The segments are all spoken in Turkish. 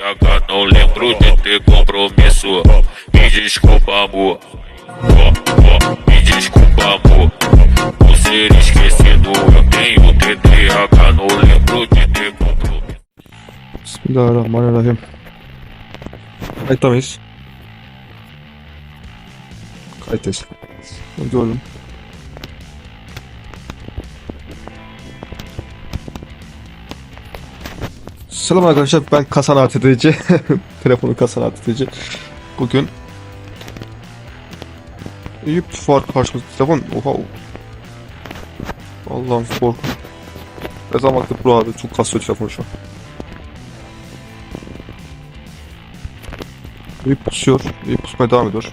TH, não lembro de ter compromisso. Me desculpa, amor. Me desculpa, amor. Por ser esquecido, eu tenho TDAH, não lembro de ter compromisso. Bismillahirrahmanirrahim. Kayıtta mıyız? Kayıttayız. Gördüm. Selam arkadaşlar ben Kasan ATTC. Telefonu Kasan ATTC. Bugün Eyüp var karşımızda telefon. Oha. Allah'ım korku. Ne zaman baktık bro abi çok kasıyor telefon şu an. Eyüp pusuyor. Eyüp pusmaya devam ediyor.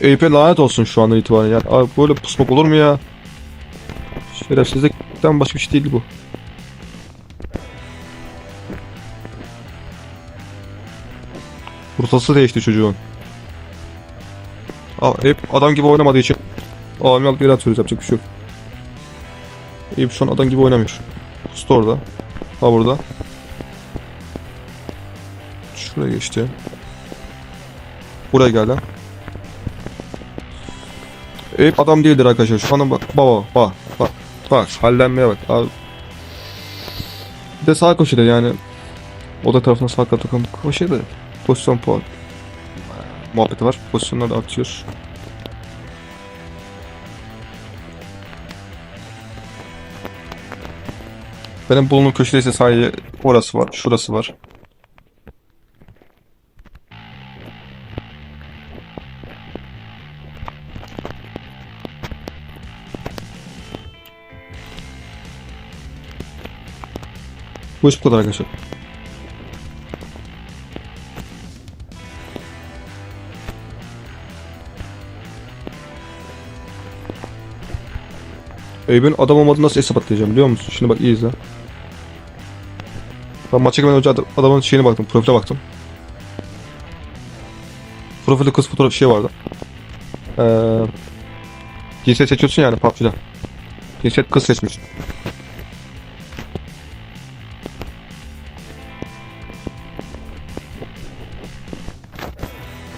Eyüp'e lanet olsun şu andan itibaren. Yani abi böyle pusmak olur mu ya? Şerefsizlikten başka bir şey değil bu. Rotası değişti çocuğun. Aa, Eyüp adam gibi oynamadığı için Almi alıp yere atıyoruz yapacak bir şey yok. Eyüp şu an adam gibi oynamıyor. Pustu orada. Ha burada. Şuraya geçti. Buraya gel lan. Eyüp adam değildir arkadaşlar. Şu anda bak baba bak bak bak hallenmeye bak. Abi. Bir de sağ köşede yani. O da tarafına sağ takım köşede. Pozisyon puan. Muhabbeti var. Pozisyonlar da artıyor. Benim bulunduğum köşede ise sadece orası var. Şurası var. Bu iş bu kadar arkadaşlar. Eyüp'ün adam olmadığını nasıl hesap atlayacağım biliyor musun? Şimdi bak iyi izle. Ben maça girmeden önce ad- adamın şeyine baktım, profile baktım. Profilde kız fotoğraf şey vardı. Ee, cinsiyet seçiyorsun yani PUBG'de. Cinsiyet kız seçmiş.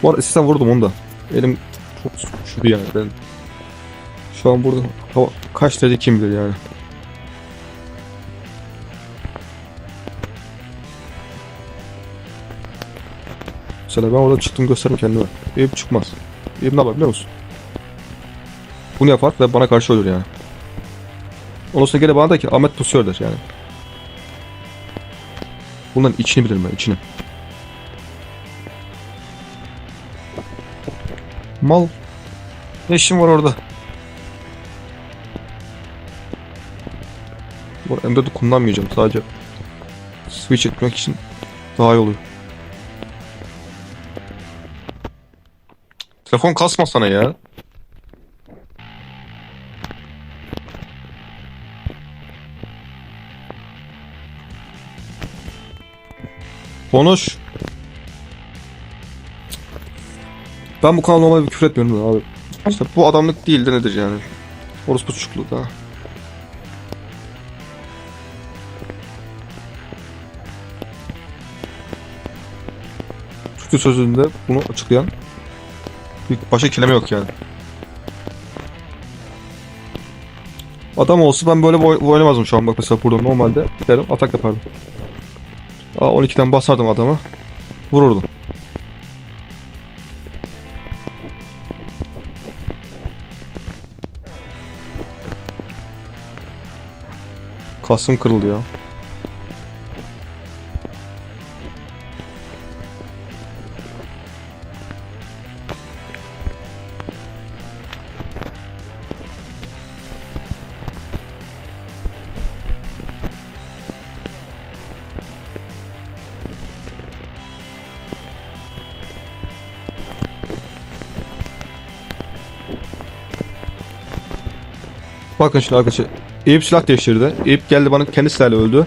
Bu arada istesem vurdum onu da. Elim çok üşüdü yani ben. Şu an burada hava kaç derece kim bilir yani. Mesela ben orada çıktım gösteririm kendime. Eyüp çıkmaz. Eyüp ne yapar biliyor musun? Bunu yapar ve bana karşı ölür yani. Ondan sonra gene bana da ki Ahmet pusuyor der yani. Bunların içini bilirim ben içini. Mal. Ne işin var orada? Bu M4'ü kullanmayacağım sadece. Switch etmek için daha iyi oluyor. Telefon kasma sana ya. Konuş. Ben bu kanal normalde küfür etmiyorum abi. İşte bu adamlık değil de nedir yani? Orospu çocukluğu da. Türkçe sözlüğünde bunu açıklayan bir başka kelime yok yani. Adam olsa ben böyle boy- oynamazdım şu an bak mesela burada normalde giderim atak yapardım. Aa 12'den basardım adamı. Vururdum. Kasım kırıldı ya. Bakın şimdi arkadaşlar. Eyüp silah değiştirdi. Eyüp geldi bana kendi silahıyla öldü.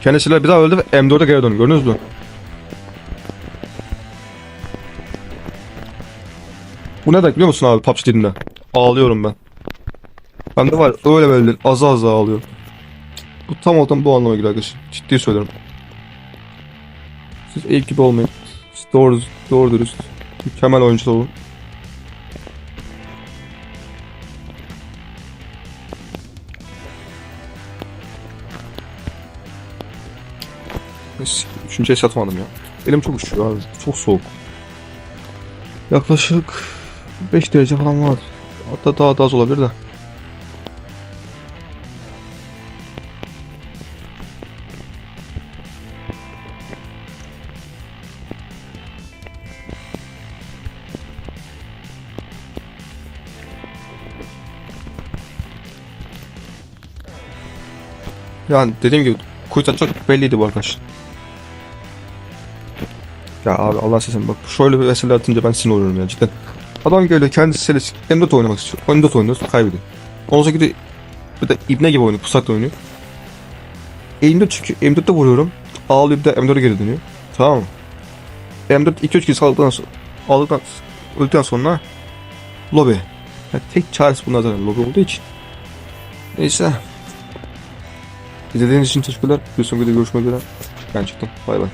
Kendi silahıyla bir daha öldü ve M4'e geri döndü. Gördünüz mü? Bu ne demek biliyor musun abi PUBG dilinde? Ağlıyorum ben. Ben de var öyle böyle az az ağlıyorum. Bu tam olarak bu anlama geliyor arkadaşlar. Ciddi söylüyorum. Siz Eyüp gibi olmayın. Siz doğru, doğru dürüst. Mükemmel oyuncular olun. Neyse, Üçüncü ya. Elim çok üşüyor abi. Çok soğuk. Yaklaşık 5 derece falan var. Hatta daha da az olabilir de. Yani dediğim gibi kuytu çok belliydi bu arkadaş. Ya abi Allah sesini bak şöyle bir mesele atınca ben sinir oluyorum ya cidden. Adam geliyor kendisi selesi M4 oynamak istiyor. M4 oynuyoruz kaybediyor. Ondan sonra gidiyor bir de ibne gibi oynuyor pusakla oynuyor. M4 çünkü M4'te vuruyorum. Ağlıyor bir de M4'e geri dönüyor. Tamam mı? M4 2-3 kez aldıktan sonra aldıktan öldükten sonra lobi. Yani tek çaresi bunlar zaten lobi olduğu için. Neyse. İzlediğiniz için teşekkürler. Bir sonraki videoda görüşmek üzere. Ben çıktım. Bay bay.